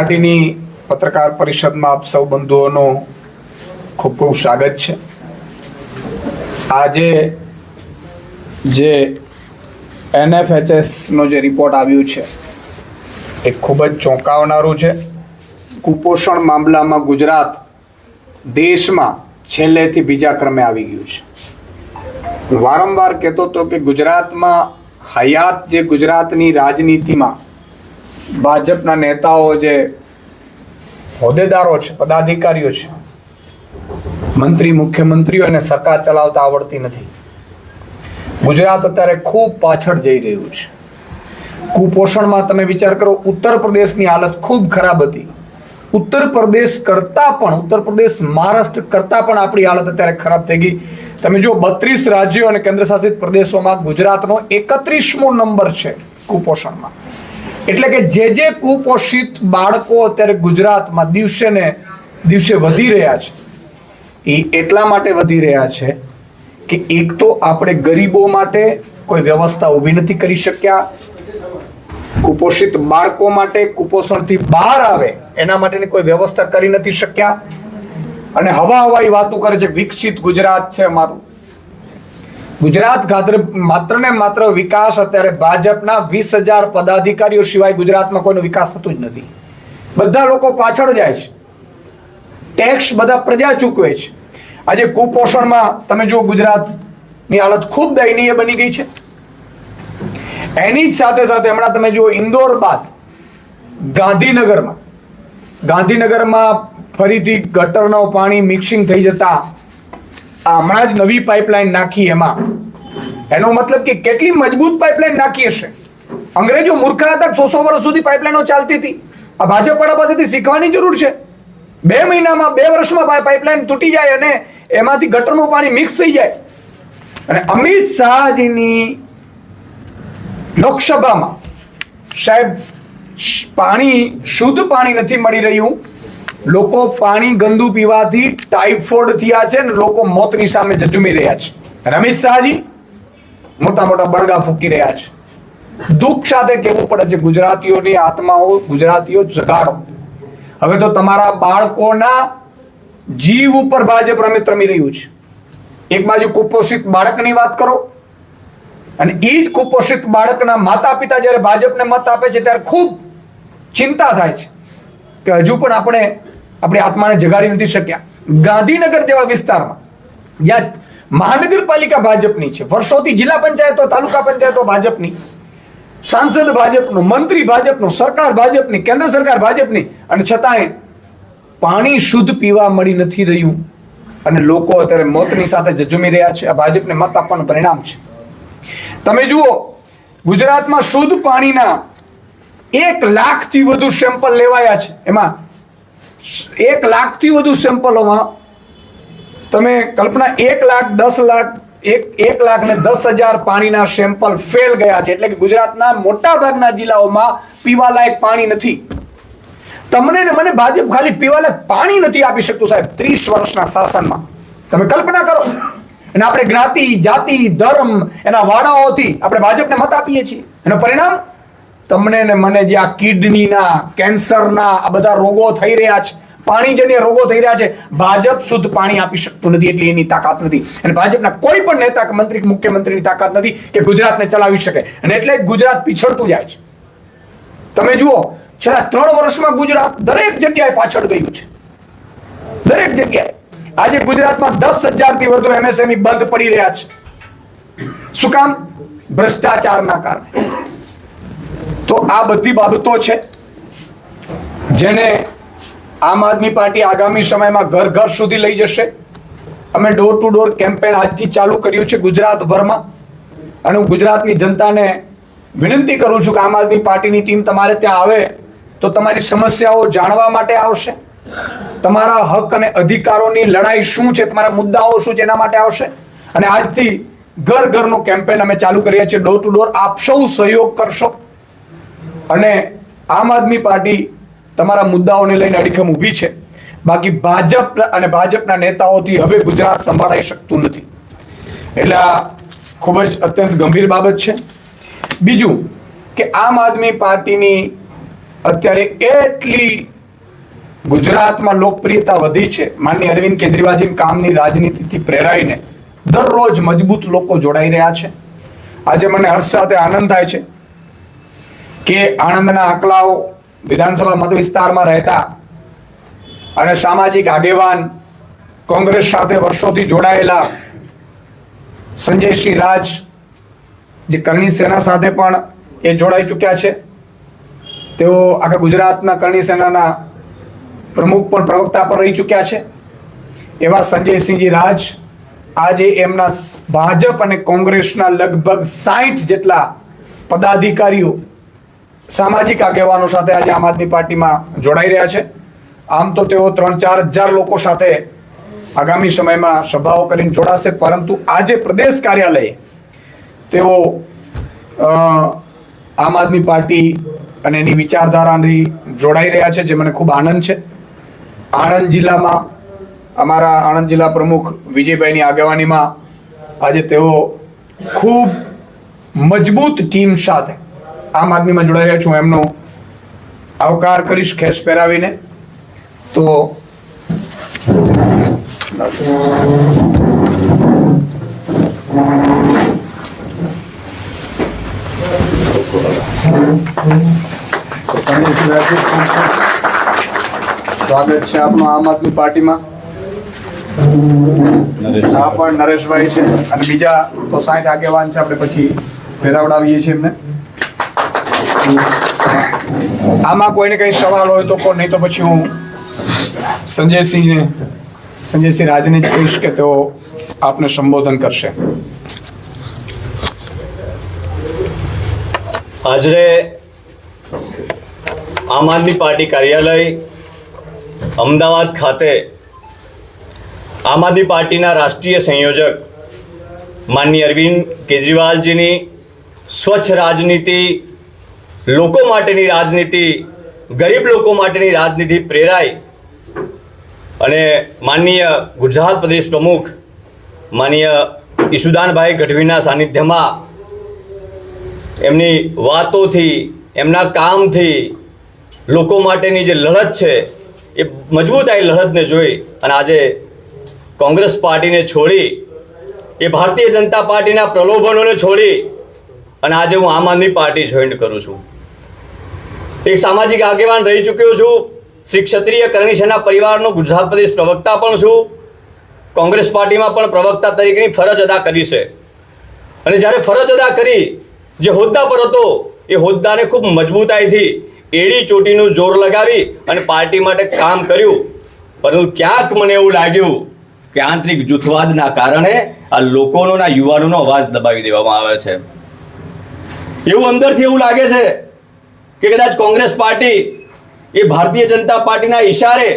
પાર્ટીની પત્રકાર પરિષદમાં આપ સૌ બંધુઓનો ખૂબ ખૂબ સ્વાગત છે. આજે જે એનએફએચએસનો જે રિપોર્ટ આવ્યો છે, એ ખૂબ જ ચોંકાવનારું છે. કુપોષણ મામલામાં ગુજરાત દેશમાં છેલ્લેથી બીજા ક્રમે આવી ગયું છે. વારંવાર કહેતો હતો કે ગુજરાતમાં હયાત જે ગુજરાતની રાજનીતિમાં ભાજપના નેતાઓ જે હોદ્દેદારો છે, પદાધિકારીઓ છે, મંત્રી, મુખ્યમંત્રીઓ અને સરકાર ચલાવતા આવડતી નથી. ગુજરાત અત્યારે ખૂબ પાછળ જઈ રહ્યું છે. કુપોષણમાં તમે વિચાર કરો, ઉત્તર પ્રદેશની હાલત ખૂબ ખરાબ હતી. ઉત્તર પ્રદેશ કરતાં પણ, ઉત્તર પ્રદેશ મહારાષ્ટ્ર કરતા પણ આપણી હાલત અત્યારે ખરાબ થઈ ગઈ. તમે જો બત્રીસ રાજ્યો અને કેન્દ્રશાસિત પ્રદેશોમાં ગુજરાતનો એકત્રીસમો નંબર છે કુપોષણમાં. એટલે કે જે જે કુપોષિત બાળકો અત્યારે ગુજરાતમાં દિવસે ને દિવસે વધી રહ્યા છે, એ એટલા માટે વધી રહ્યા છે કે એક તો આપણે ગરીબો માટે કોઈ વ્યવસ્થા ઊભી નથી કરી શક્યા. કુપોષિત બાળકો માટે કુપોષણથી બહાર આવે, એના માટેની કોઈ વ્યવસ્થા કરી નથી શક્યા. અને હવા હવાઈ વાતો કરે છે, વિકસિત ગુજરાત છે અમારું. ગુજરાત ખાતર માત્ર ને માત્ર વિકાસ અત્યારે ભાજપના વીસ હજાર પદાધિકારીઓ સિવાય ગુજરાતમાં કોઈનો વિકાસ થતો જ નથી. બધા લોકો પાછળ જાય છે. ટેક્સ બધા પ્રજા ચૂકવે છે. આજે કુપોષણમાં તમે જુઓ ગુજરાતની હાલત ખૂબ દયનીય બની ગઈ છે. એની જ સાથે સાથે હમણાં તમે જુઓ ઇન્દોર બાદ ગાંધીનગરમાં ગાંધીનગરમાં ફરીથી ગટરનું પાણી મિક્સિંગ થઈ જતા હમણાં જ નવી પાઇપલાઇન નાખી એમાં. એનો મતલબ કે કેટલી મજબૂત પાઇપલાઇન નાખી હશે? અંગ્રેજો મૂર્ખા હતા સો સો વર્ષ સુધી પાઇપલાઇનો ચાલતી હતી? આ ભાજપવાળા પાસેથી શીખવાની જરૂર છે? બે મહિનામાં, બે વર્ષમાં પાઇપલાઇન તૂટી જાય અને એમાંથી ગટરનું પાણી મિક્સ થઈ જાય. અને અમિત શાહજીની લોકસભામાં સાહેબ, પાણી, શુદ્ધ પાણી નથી મળી રહ્યું. લોકો પાણી ગંદુ પીવાથી ટાઇફોઇડ થયા છે ને લોકો મોતની સામે ઝઝુમી રહ્યા છે. રમિત શાહજી, મોટા મોટા બળગા ફૂકી રહ્યા છે. દુઃખ સાથે કહેવું પડે છે, ગુજરાતીઓની આત્માઓ, ગુજરાતીઓ જગાડો. હવે તો તમારા બાળકોના જીવ ઉપર ભાજપ રમિત રમી રહ્યું છે. એક બાજુ કુપોષિત બાળકની વાત કરો, અને એ જ કુપોષિત બાળકના માતા પિતા જ્યારે ભાજપને મત આપે છે, ત્યારે ખૂબ ચિંતા થાય છે. કે હજુ પણ આપણે આપણી આત્માને જગાડી નથી શક્યા. ગાંધીનગર જેવા વિસ્તારમાં જ્યાં મહાનગરપાલિકા ભાજપની છે, વર્ષોથી જિલ્લા પંચાયતો, તાલુકા પંચાયતો ભાજપની, સાંસદ ભાજપનું, મંત્રી ભાજપનું, સરકાર ભાજપની, કેન્દ્ર સરકાર ભાજપની, અને છતાંય પાણી શુદ્ધ પીવા મળી નથી રહ્યું. અને લોકો અત્યારે મોતની સાથે જજુમી રહ્યા છે. આ ભાજપને મત આપવાનું પરિણામ છે. તમે જુઓ, ગુજરાતમાં શુદ્ધ પાણીના એક લાખથી વધુ સેમ્પલ લેવાયા છે. એમાં એક લાખથી વધુ સેમ્પલોમાં તમે કલ્પના એક લાખ, દસ લાખ, એક એક લાખ ને દસ હજાર પાણીના સેમ્પલ ફેલ ગયા છે. એટલે કે ગુજરાતના મોટા ભાગના જિલ્લાઓમાં પીવાલાયક પાણી નથી. તમને ને મને ભાજપ ખાલી પીવાલાયક પાણી નથી આપી શકતું સાહેબ ત્રીસ વર્ષના શાસનમાં. તમે કલ્પના કરો. અને આપણે જ્ઞાતિ, જાતિ, ધર્મ એના વાડાઓથી આપણે ભાજપને મત આપીએ છીએ. એનું પરિણામ તમને ને મને જે આ કિડનીના, કેન્સરના આ બધા રોગો થઈ રહ્યા છે, પાણીજન્ય રોગો થઈ રહ્યા છે, ભાજપ શુદ્ધ પાણી આપી શકતું નથી, એટલે એની તાકાત નથી. અને ભાજપના કોઈ પણ નેતા કે મંત્રી મુખ્યમંત્રીની તાકાત નથી કે ગુજરાતને ચલાવી શકે. અને એટલે ગુજરાત પીછળતું જાય છે. તમે જુઓ, છેલ્લા ત્રણ વર્ષમાં ગુજરાત દરેક જગ્યાએ પાછળ ગયું છે. દરેક જગ્યાએ. આજે ગુજરાતમાં દસ હજારથી વધુ એમએસએમઈ બંધ પડી રહ્યા છે. શું કામ? ભ્રષ્ટાચારના કારણે. તો આ બધી બાબતો છે જેને આમ આદમી પાર્ટી આગામી સમયમાં ઘર ઘર સુધી લઈ જશે. અમે ડોર ટુ ડોર કેમ્પેન આજથી ચાલુ કર્યું છે ગુજરાતભરમાં. અને હું ગુજરાતની જનતાને વિનંતી કરું છું કે આમ આદમી પાર્ટીની ટીમ તમારે ત્યાં આવે તો તમારી સમસ્યાઓ જાણવા માટે આવશે. તમારા હક અને અધિકારોની લડાઈ શું છે, તમારા મુદ્દાઓ શું છે એના માટે આવશે. અને આજથી ઘર ઘરનો કેમ્પેન અમે ચાલુ કરીએ છીએ ડોર ટુ ડોર આપ સૌ સહયોગ કરશો. અને આમ આદમી પાર્ટી તમારા મુદ્દાઓને લઈને અડીખમ ઊભી છે. બાકી ભાજપ અને ભાજપના નેતાઓથી હવે ગુજરાત સંભાળાઈ શકતું નથી. એટલે ખૂબ જ અત્યંત ગંભીર બાબત છે. બીજું કે આમ આદમી પાર્ટીની અત્યારે એટલી ગુજરાતમાં લોકપ્રિયતા વધી છે. માનની અરવિંદ કેજરીવાલજી કામની રાજનીતિથી પ્રેરાઈને દરરોજ મજબૂત લોકો જોડાઈ રહ્યા છે. આજે મને હર્ષ સાથે આનંદ થાય છે. કે આણંદના આંકલાઓ વિધાનસભા મત વિસ્તારમાં રહેતા અને સામાજિક આગેવાન કોંગ્રેસ સાથે વર્ષોથી જોડાયેલા સંજયસિંહ રાજ, જે કરણી સેના સાથે પણ એ જોડાઈ ચૂક્યા છે. તેઓ આખા ગુજરાતના કરણી સેનાના પ્રમુખ પણ પ્રવક્તા પર રહી ચૂક્યા છે. એવા સંજયસિંહજી રાજ આજે એમના ભાજપ અને કોંગ્રેસના લગભગ સાઠ જેટલા પદાધિકારીઓ સામાજિક આગેવાનો સાથે આજે આમ આદમી પાર્ટીમાં જોડાઈ રહ્યા છે. આમ તો તેઓ ત્રણ ચાર હજાર લોકો સાથે આગામી સમયમાં સભાઓ કરીને જોડાશે, પરંતુ આજે પ્રદેશ કાર્યાલય તેઓ આમ આદમી પાર્ટી અને એની વિચારધારાથી જોડાઈ રહ્યા છે, જે મને ખૂબ આનંદ છે. આણંદ જિલ્લામાં અમારા આણંદ જિલ્લા પ્રમુખ વિજયભાઈની આગેવાનીમાં આજે તેઓ ખૂબ મજબૂત ટીમ સાથે આમ આદમીમાં જોડાઈ રહ્યા છું એમનો આવકાર કરીશ ખેસ પહેરાવીને. તો સ્વાગત છે આપનું આમ આદમી પાર્ટીમાં. આ પણ નરેશભાઈ છે અને બીજા તો સાઠ આગેવાન છે, આપણે પછી ફેરાવડાવીએ છીએ એમને. આમાં કોઈને કંઈ સવાલ હોય તો કોણ નહીં તો પછી હું સંજયસિંહને, સંજયસિંહ રાજને જ કહીશ કે તેઓ આપને સંબોધન કરશે. હાજરે આમ આદમી પાર્ટી કાર્યાલય અમદાવાદ ખાતે આમ આદમી પાર્ટીના રાષ્ટ્રીય સંયોજક માનનીય અરવિંદ કેજરીવાલજીની સ્વચ્છ રાજનીતિ લોકો માટેની રાજનીતિ, ગરીબ લોકો માટેની રાજનીતિ પ્રેરાય. અને માનનીય ગુજરાત પ્રદેશ પ્રમુખ, માનનીય ઈશુદાનભાઈ ગઢવીના સાનિધ્યમાં એમની વાતોથી, એમના કામથી લોકો માટેની જે લડત છે, એ મજબૂતાઈ લડતને જોઈ અને આજે કોંગ્રેસ પાર્ટીને છોડી, એ ભારતીય જનતા પાર્ટીના પ્રલોભનોને છોડી અને આજે હું આમ આદમી પાર્ટી જોઈન્ટ કરું છું. એક સામાજિક આગેવાન રહી ચૂક્યો છું. શ્રી ક્ષત્રિય કરણીશના પરિવારનો ગુજરાત પ્રદેશ પ્રવક્તા પણ છું. કોંગ્રેસ પાર્ટીમાં પણ પ્રવક્તા તરીકેની ફરજ અદા કરી છે. અને જ્યારે ફરજ અદા કરી, જે હોદ્દા પર હતો, એ હોદ્દાને ખૂબ મજબૂતાઈથી એડી ચોટીનું જોર લગાવી અને પાર્ટી માટે કામ કર્યું. પરંતુ ક્યાંક મને એવું લાગ્યું કે આંતરિક જૂથવાદના કારણે આ લોકોનો યુવાનોનો અવાજ દબાવી દેવામાં આવે છે. એવું અંદરથી એવું લાગે છે કે કદાચ કોંગ્રેસ પાર્ટી એ ભારતીય જનતા પાર્ટીના ઈશારે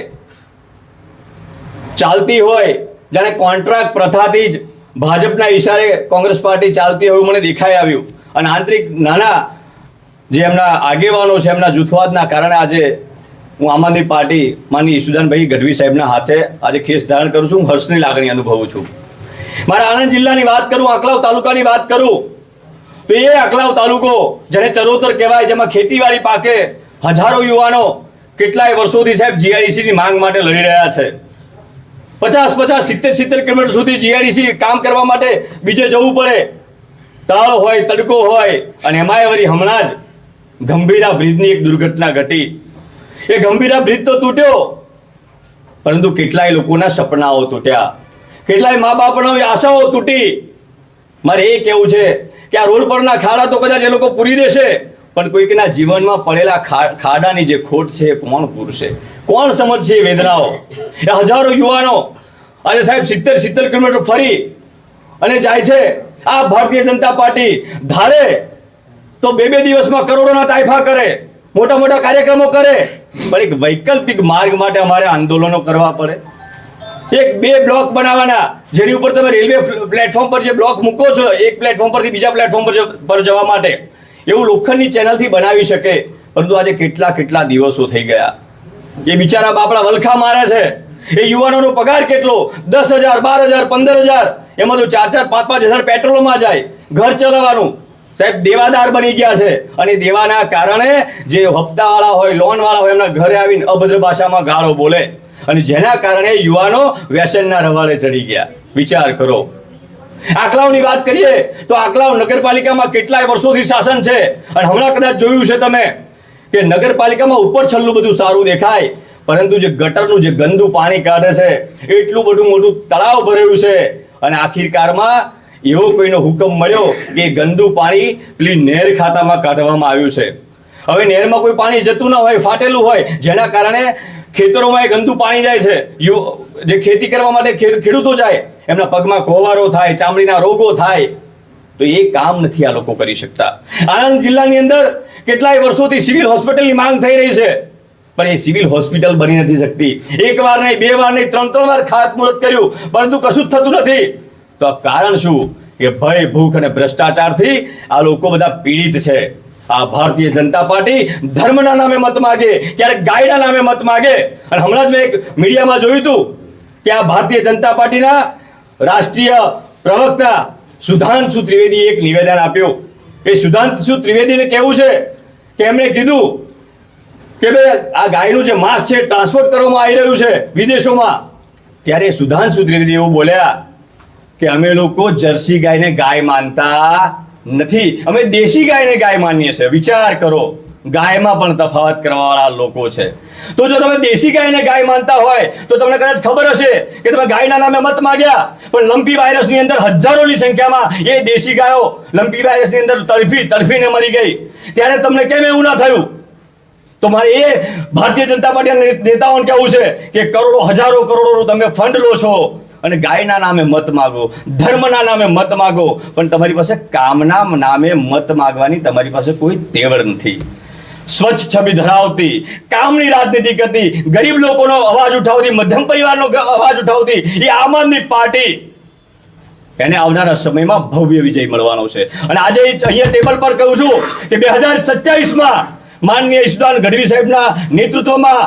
ચાલતી હોય, જાણે કોન્ટ્રાક્ટ પ્રથાથી જ ભાજપના ઈશારે કોંગ્રેસ પાર્ટી ચાલતી હોય મને દેખાઈ આવ્યું. અને આંતરિક નાના જે એમના આગેવાનો છે, એમના જૂથવાદના કારણે આજે હું આમ આદમી પાર્ટી માની ઈશુદાનભાઈ ગઢવી સાહેબના હાથે આજે કેસ ધારણ કરું છું, હું હર્ષની લાગણી અનુભવું છું. મારા આણંદ જિલ્લાની વાત કરું, આંકલાવ તાલુકાની વાત કરું તો એ આકલાવ તાલુકો, જેને ચરોતર કહેવાય, જેમાં ખેતીવાડી પાકે હજારો યુવાનો કેટલાય વર્ષોથી સાહેબ જીઆઈડીસી ની માંગ માટે લડી રહ્યા છે. પચાસ પચાસ સિત્તેર સિત્તેર કિલોમીટર સુધી જીઆઈડીસી કામ કરવા માટે બીજે જવું પડે. તાળ હોય, તડકો હોય, અને એમાંય વળી હમણાં જ ગંભીરા બ્રિજની એક દુર્ઘટના ઘટી. એ ગંભીરા બ્રિજ તો તૂટ્યો, પરંતુ કેટલાય લોકોના સપનાઓ તૂટ્યા. કેટલાય મા બાપનો આશાઓ તૂટી. મારે એ કહેવું છે કે આ રોડ પરના ખાડા તો કદાચ એ લોકો પૂરી દેશે. પણ કોઈકના જીવનમાં પડેલા ખાડાની જે ખોટ છે એ કોણ પૂરશે? કોણ સમજશે એ વેદનાઓ? એ હજારો યુવાનો આજે સાહેબ સિત્તેર સિત્તેર કિલોમીટર ફરી અને જાય છે. આ ભારતીય જનતા પાર્ટી ધારે તો બે બે દિવસમાં કરોડોના તાઇફા કરે મોટા મોટા કાર્યક્રમો કરે. પણ એક વૈકલ્પિક માર્ગ માટે અમારે આંદોલનો કરવા પડે. એક બે બ્લોક બનાવવાના. જેની ઉપર તમે રેલવે પ્લેટફોર્મ પર જે બ્લોક મૂકો છો, એક પ્લેટફોર્મ પરથી બીજા પ્લેટફોર્મ પર જવા માટે, એવું લોખંડની ચેનલથી બનાવી શકે, પરંતુ આજે કેટલા કેટલા દિવસો થઈ ગયા. એ બિચારા બાપડા વલખા મારે છે. એ યુવાનોનો પગાર કેટલો? દસ હજાર, બાર હજાર, પંદર હજાર. એમાં તો ચાર ચાર, પાંચ પાંચ હજાર પેટ્રોલમાં જાય, ઘર ચલાવવાનું. સાહેબ, દેવાદાર બની ગયા છે. અને દેવાના કારણે જે હપ્તાવાળા હોય, લોનવાળા હોય, એમના ઘરે આવીને અભદ્ર ભાષામાં ગાળો બોલે. અને જેના કારણે યુવાનો વ્યસનના રવાડે ચડી ગયા. વિચાર કરો. આકલાઓની વાત કરીએ તો આકલાઓ નગરપાલિકામાં કેટલાય વર્ષોથી શાસન છે. અને હમણાં કદાચ જોયું છે તમે કે નગરપાલિકામાં ઉપર છલ્લું બધું સારું દેખાય, પરંતુ જે ગટરનું જે ગંદુ પાણી કાઢે છે, એટલું બધું મોટું તળાવ ભરેલું છે. અને આખીરકારમાં એવો કોઈનો હુકમ મળ્યો કે ગંદુ પાણી પેલી નહેર ખાતામાં કાઢવામાં આવ્યું છે. હવે નહેરમાં કોઈ પાણી જતું ના હોય, ફાટેલું હોય, જેના કારણે ખેતરોમાં એ ગંદુ પાણી જાય છે. જે ખેતી કરવા માટે ખેડૂતો જાય એમના પગમાં કોવારો થાય, ચામડીના રોગો થાય, તો એ કામ નથી આ લોકો કરી શકતા. આણંદ જિલ્લાની અંદર કેટલાય વર્ષોથી સિવિલ હોસ્પિટલની માંગ થઈ રહી છે. પણ એ સિવિલ હોસ્પિટલ બની નથી શકતી. એક વાર નહીં, બે વાર નહીં, ત્રણ ત્રણ વાર ખાતમુહૂર્ત કર્યું, પરંતુ કશું જ થતું નથી. તો આ કારણ શું? કે ભય, ભૂખ અને ભ્રષ્ટાચારથી આ લોકો બધા પીડિત છે. આ ભારતીય જનતા પાર્ટી ધર્મના નામે મત માગે, ક્યારેક ગાયના નામે મત માગે. અને હમણાં જ મેં એક મીડિયામાં જોયું હતું કે આ ભારતીય જનતા પાર્ટીના રાષ્ટ્રીય પ્રવક્તા સુધાંશુ ત્રિવેદીએ એક નિવેદન આપ્યું. એ સુધાંશુ ત્રિવેદીને કેવું છે કે એમણે કીધું કે ભાઈ આ ગાયનું જે માંસ છે ટ્રાન્સપોર્ટ કરવામાં આવી રહ્યું છે વિદેશોમાં. ત્યારે સુધાંશુ ત્રિવેદી એવું બોલ્યા કે અમે લોકો જર્સી ગાયને ગાય માનતા નથી. અમે દેશી ગાયને ગાય માનીએ છીએ. વિચાર કરો, ગાયમાં પણ તફાવત કરવાવાળા લોકો છે. તો જો તમે દેશી ગાયને ગાય માનતા હોય, તો તમને કદાચ ખબર હશે કે તમે ગાયના નામે મત માગ્યા, પણ લંપી વાયરસની અંદર હજારોની સંખ્યામાં એ દેશી ગાયો લંપી વાયરસની અંદર તડફી તડફીને મરી ગઈ. ત્યારે તમને કેમ એવું ના થયું? તો મારે એ ભારતીય જનતા પાર્ટીના નેતાઓને કહેવું છે કે કરોડો, હજારો કરોડો તમે ફંડ લો છો અને ગાયના નામે મત માગો, ધર્મના નામે મત માગો, પણ તમારી પાસે કામના નામે મત માગવાની તમારી પાસે કોઈ તેવડ નથી. સ્વચ્છ છબી ધરાવતી, કામની રાજનીતિ કરતી, ગરીબ લોકોનો અવાજ ઉઠાવતી, મધ્યમ પરિવારનો અવાજ ઉઠાવતી, એ આમ આદમી પાર્ટી. એને આવનારા સમયમાં ભવ્ય વિજય મળવાનો છે. અને આજે અહીંયા ટેબલ પર કહું છું કે બે હજાર સત્યાવીસમાં માનનીય ઈશુદાન ગઢવી સાહેબના નેતૃત્વમાં,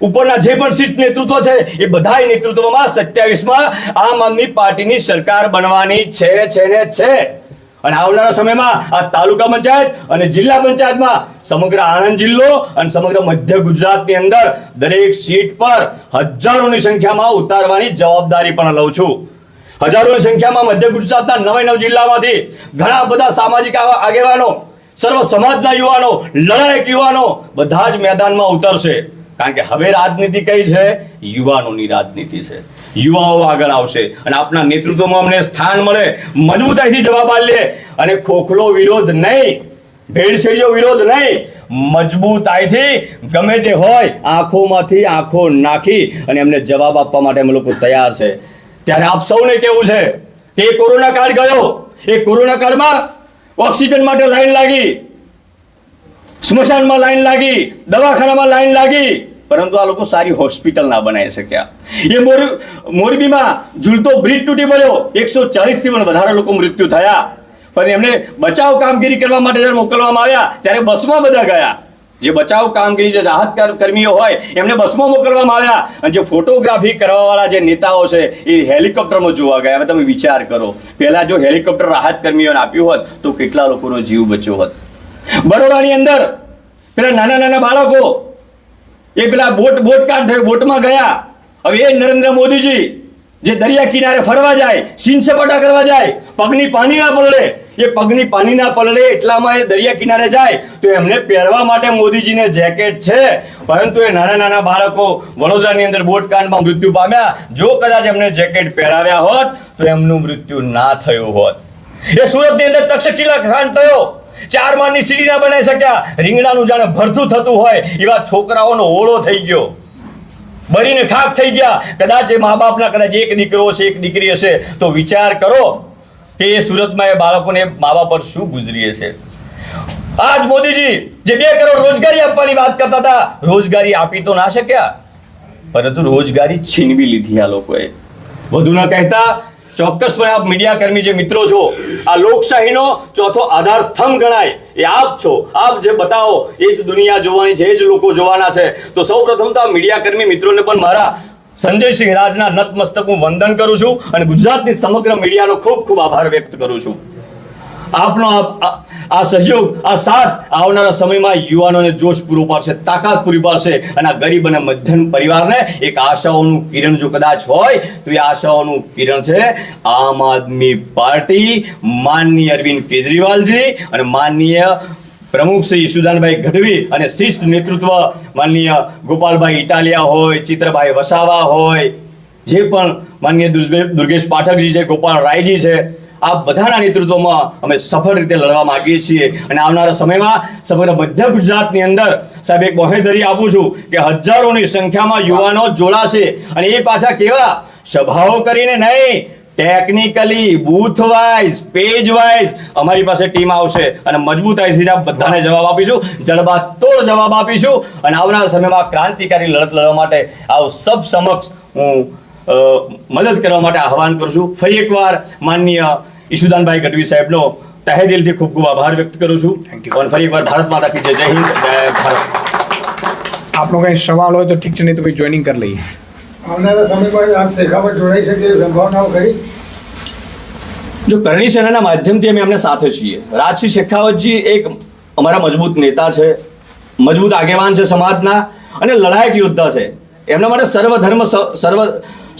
ઉપરના જે પણ શિષ્ટ નેતૃત્વ છે, એ બધાય નેતૃત્વમાં સત્યાવીસમાં આમ આદમી પાર્ટીની સરકાર બનવાની છે છે ને છે. અને આવનારા સમયમાં આ તાલુકા પંચાયત અને જિલ્લા પંચાયતમાં સમગ્ર આણંદ જિલ્લો અને સમગ્ર મધ્ય ગુજરાતની અંદર દરેક સીટ પર હજારોની સંખ્યામાં ઉતારવાની જવાબદારી પણ લઉં છું. હજારોની સંખ્યામાં મધ્ય ગુજરાતના નવે નવ જિલ્લામાંથી ઘણા બધા સામાજિક આગેવાનો, સર્વ સમાજના યુવાનો, લડાયક યુવાનો બધા જ મેદાનમાં ઉતરશે. કારણ કે હવે રાજનીતિ કઈ છે? યુવાનોની રાજનીતિ છે. યુવાઓ આગળ આવશે અને આપના નેતૃત્વમાં અમને સ્થાન મળે. મજબૂતાઈથી જવાબ આપીએ. અને ખોખલો વિરોધ નહીં. ભેળસેળીઓ વિરોધ નહીં. મજબૂતાઈથી ગમે તે હોય આંખોમાંથી આંખો નાખી અને એમને જવાબ આપવા માટે અમે લોકો તૈયાર છે. ત્યારે આપ સૌને કેવું છે કે એ કોરોના કાળ ગયો. એ કોરોના કાળમાં ઓક્સિજન માટે લાઈન લાગી. સ્મશાનમાં લાઈન લાગી. દવાખાનામાં લાઈન લાગી. પરંતુ આ લોકો સારી હોસ્પિટલ ના બનાવી શક્યા. એ મોર, મોરબીમાં ઝૂલતો બ્રિજ તૂટી પડ્યો. એકસો ચાલીસથી પણ વધારે લોકો મૃત્યુ થયા. પણ એમને બચાવ કામગીરી કરવા માટે જ્યારે મોકલવામાં આવ્યા, ત્યારે બસમાં બધા ગયા. જે બચાવ કામગીરી, જે રાહત કર્મીઓ હોય, એમને બસમાં મોકલવામાં આવ્યા. અને જે ફોટોગ્રાફી કરવાવાળા જે નેતાઓ છે, એ હેલિકોપ્ટરમાં જોવા ગયા. હવે તમે વિચાર કરો, પહેલા જો હેલિકોપ્ટર રાહત કર્મીઓને આપ્યું હોત, તો કેટલા લોકોનો જીવ બચ્યો હોત? બરોડાની અંદર, પેલા નાના નાના બાળકો એ પેલા બોટ બોટ કાર થયો, બોટમાં ગયા. હવે એ નરેન્દ્ર મોદીજી, જે દરિયા કિનારે ફરવા જાય સીન સપાટા કરવા જાય, પગની પાણી ના પલળે. એ પગની પાણી ના પલળે એટલામાં એ દરિયા કિનારે જાય, તો એમને પહેરવા માટે મોદીજીને જેકેટ છે. પરંતુ એ નાના નાના બાળકો વડોદરાની અંદર બોટકાંડમાં મૃત્યુ પામ્યા. જો કદાચ એમને જેકેટ પહેરાવ્યા હોત, તો એમનું મૃત્યુ ના થયું હોત. એ સુરતની અંદર તક્ષશિલા ખાન થયો. ચાર માળની સીડી ના બનાવી શક્યા. રીંગણાનું જાણે ભરતું થતું હોય એવા છોકરાઓનો ઓળો થઈ ગયો. બરીને ખાક થઈ ગયા. કદાચ એ મા બાપના કદાચ એક દીકરો હશે, એક દીકરી હશે, તો વિચાર કરો કે એ સુરતમાં એ બાળકોને મા બાપ પર શું ગુજરી હશે. આજ મોદીજી જે બે કરોડ રોજગારી આપવાની વાત કરતા હતા, રોજગારી આપી તો ના શક્યા. પરંતુ રોજગારી છીનવી લીધી આ લોકોએ. વધુ ન કહેતા ચોક્કસપણે આપ મીડિયા કર્મી જે મિત્રો છો, આ લોકશાહીનો ચોથો આધાર સ્તંભ ગણાય. એ આપ છો. આપ જે બતાવો, એ જ દુનિયા જોવાની છે, એ જ લોકો જોવાના છે. તો સૌ પ્રથમ તો આ મીડિયા કર્મી મિત્રોને પણ મારા સંજયસિંહ રાજના નતમસ્તક હું વંદન કરું છું અને ગુજરાતની સમગ્ર મીડિયાનો ખૂબ ખૂબ આભાર વ્યક્ત કરું છું. આપનો આ- સહયોગ, આ સાથ આવનારા સમયમાં યુવાનોને જોશ પૂરો પાડશે, તાકાત પૂરી પાડશે અને આ ગરીબ અને મધ્યમ પરિવારને એક આશાઓનું કિરણ જો કદાચ હોય, તો એ આશાઓનું કિરણ છે આમ આદમી પાર્ટી, માનનીય અરવિંદ કેજરીવાલજી અને માનનીય પ્રમુખ શ્રી ઈશુદાનભાઈ ગઢવી અને શિસ્ત નેતૃત્વ માનનીય ગોપાલભાઈ ઇટાલિયા હોય, ચિત્રભાઈ વસાવા હોય, જે પણ માનનીય દુર્ગે- દુર્ગેશ પાઠકજી છે, ગોપાલ રાયજી છે આ બધાના નેતૃત્વમાં અમે સફળ રીતે લડવા માંગીએ છીએ. અને આવનારા સમયમાં સમગ્ર મધ્ય ગુજરાતની અંદર, સાહેબ, એક બાંહેધરી આપું છું કે હજારોની સંખ્યામાં યુવાનો જોડાશે. અને એ પાછા કેવા? સભાઓ કરીને નહીં technically booth wise page wise અમારી પાસે ટીમ આવશે. અને મજબૂતાઈથી બધાને જવાબ આપીશું. જડબાતોડ જવાબ આપીશું. અને આવનારા સમયમાં ક્રાંતિકારી લડત લડવા માટે આવ સબ સમક્ષ હું મદદ કરવા માટે આહવાન કરું છું. ફરી એકવાર માનનીય ઈશુદાનભાઈ ગઢવી સાહેબનો તહે દિલથી ખૂબ ખૂબ આભાર વ્યક્ત કરું છું. થેન્ક યુ ફરી એકવાર ભારત માતા કી જય. જય હિન્દ જય ભારત. આપનો કંઈ સવાલ હોય તો ઠીક છે નહીં તો ભાઈ જોઈનિંગ કરી લઈએ. આવનારા સમયમાં આપ શેખાવત જોડાઈ શકે સંભાવનાઓ ખરી? જો કરણી સેનાના માધ્યમથી અમે એમને સાથે છીએ. રાજસિંહ શેખાવતજી એક અમારા મજબૂત નેતા છે મજબૂત આગેવાન છે સમાજના અને લડાયક યોદ્ધા છે. એમના માટે સર્વ ધર્મ સર્વ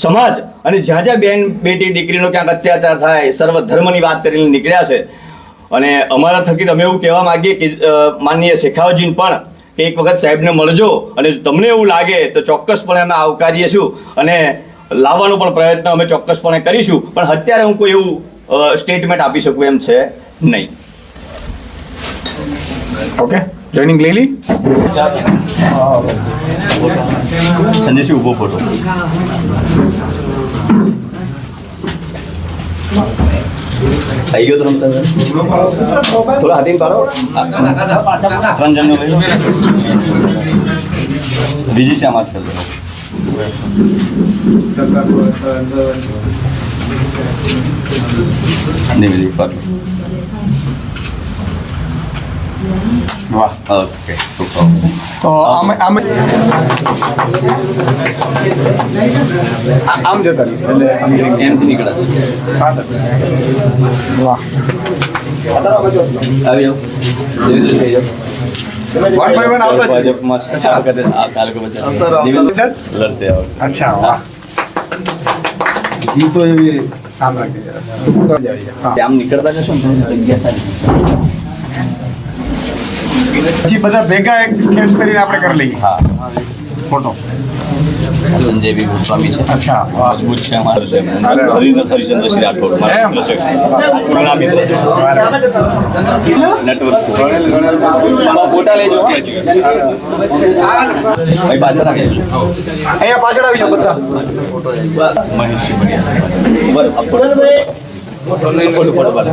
સમાજ અને જ્યાં જ્યાં બેન બેટી દીકરીનો ક્યાંક અત્યાચાર થાય, સર્વ ધર્મની વાત કરીને નીકળ્યા છે. અને અમારા થકી અમે એવું કહેવા માંગીએ કે માનીય માનનીય શેખાવતજીને પણ કે એક વખત સાહેબને મળજો અને તમને એવું લાગે તો ચોક્કસપણે અમે આવકારીએ છું અને લાવવાનો પણ પ્રયત્ન અમે ચોક્કસપણે કરીશું. પણ અત્યારે હું કોઈ એવું સ્ટેટમેન્ટ આપી શકું એમ છે નહીં. ઓકે જોઈનિંગ લઈ લી સંજયસિંહ ઊભો ફોટો. આવી ગયો તો રમતા થોડા હાથી પાડો. રંજન બીજી શ્યામ હાથ છે નહીં બીજી પાડો. વાહ ઓકે તો આમ આમ આમ જતા. એટલે આમ. એમથી નીકળે વાહ આવી જાઓ આવતા ભાજપમાં ધીમે લડશે અચ્છા વાહ જીતો એવી આમ રાખી આમ નીકળતા જશો ને જગ્યા સારી. પછી બધા ભેગા એક કેસ કરીને આપણે કરી લઈએ. હા. ફોટો. સંજય બી ગોસ્વામી છે. અચ્છા. મજબૂત છે અમારો છે. હરિન્દ્ર શ્રી રાઠોડ મારા મિત્ર છે. પુરાણા મિત્ર છે. નેટવર્ક ફોટા લેજો. ભાઈ પાછળ આવી અહીંયા પાછળ આવી જાઓ બધા. Mahesh photo. Photo photo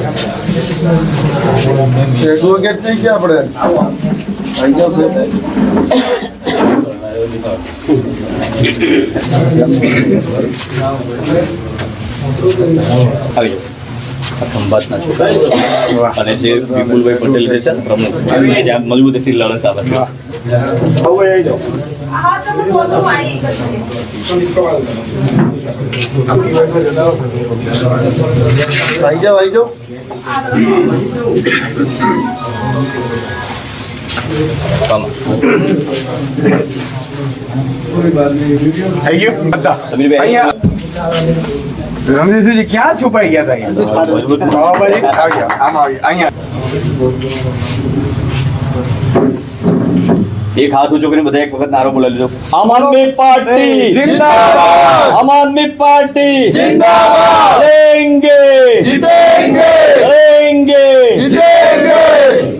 advocate થઈ ગયા આપણે આવી જાવ છે આવી ખંભાતના છોકરા અને જે વિપુલભાઈ પટેલ જે છે પ્રમુખ જ્યાં મજબૂતીથી લડત આવે છે આવી જાઓ. આવી ગયો આવી થઈ ગયું બધા અહીંયા રમજીતસિંહજી ક્યાં છુપાઈ ગયા હતા અહીંયા? આવી ગયા. આમ આવી અહીંયા. એક હાથ ઊંચો કરીને બધા એક વખત નારો બોલાવી લીધો આમ આદમી પાર્ટી. જિંદાબાદ. આમ આદમી પાર્ટી. જિંદાબાદ. લડેંગે જીતેંગે લડેંગે જીતેંગે